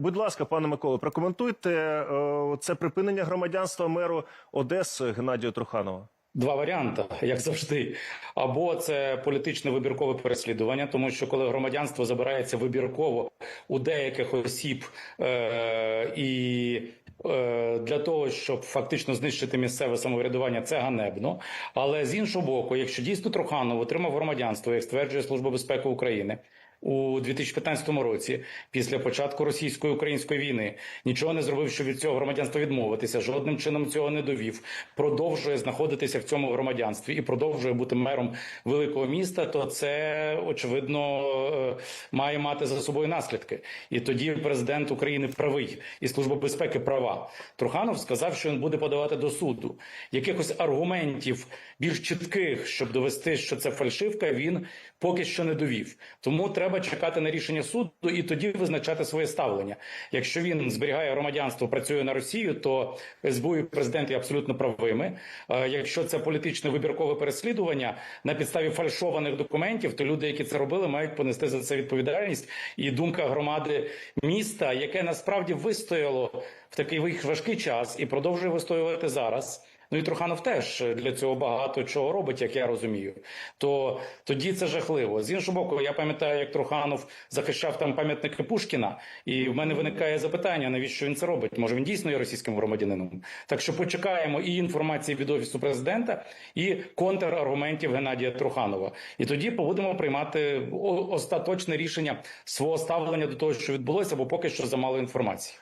Будь ласка, пане Миколо, прокоментуйте е, це припинення громадянства меру Одеси Геннадія Труханова. Два варіанти, як завжди, або це політичне вибіркове переслідування, тому що коли громадянство забирається вибірково у деяких осіб е- і е, для того, щоб фактично знищити місцеве самоврядування, це ганебно. Але з іншого боку, якщо дійсно Труханов отримав громадянство, як стверджує Служба безпеки України. У 2015 році, після початку російсько-української війни, нічого не зробив, щоб від цього громадянства відмовитися. Жодним чином цього не довів. Продовжує знаходитися в цьому громадянстві і продовжує бути мером великого міста. То це очевидно е, має мати за собою наслідки. І тоді президент України правий і служба безпеки права. Труханов сказав, що він буде подавати до суду. Якихось аргументів більш чітких, щоб довести, що це фальшивка, він поки що не довів. Тому треба чекати на рішення суду і тоді визначати своє ставлення. Якщо він зберігає громадянство, працює на Росію, то СБУ і президент є абсолютно правими. Е, Якщо це політичне вибіркове переслідування на підставі фальшованих документів, то люди, які це робили, мають понести за це відповідальність. І думка громади міста, яке насправді вистояло в такий важкий час і продовжує вистоювати зараз. Ну і Труханов теж для цього багато чого робить, як я розумію. То тоді це жахливо. З іншого боку, я пам'ятаю, як Труханов захищав там пам'ятники Пушкіна, і в мене виникає запитання, навіщо він це робить? Може він дійсно є російським громадянином? Так що почекаємо і інформації від офісу президента, і контраргументів Геннадія Труханова. І тоді будемо приймати остаточне рішення свого ставлення до того, що відбулося, бо поки що замало інформації.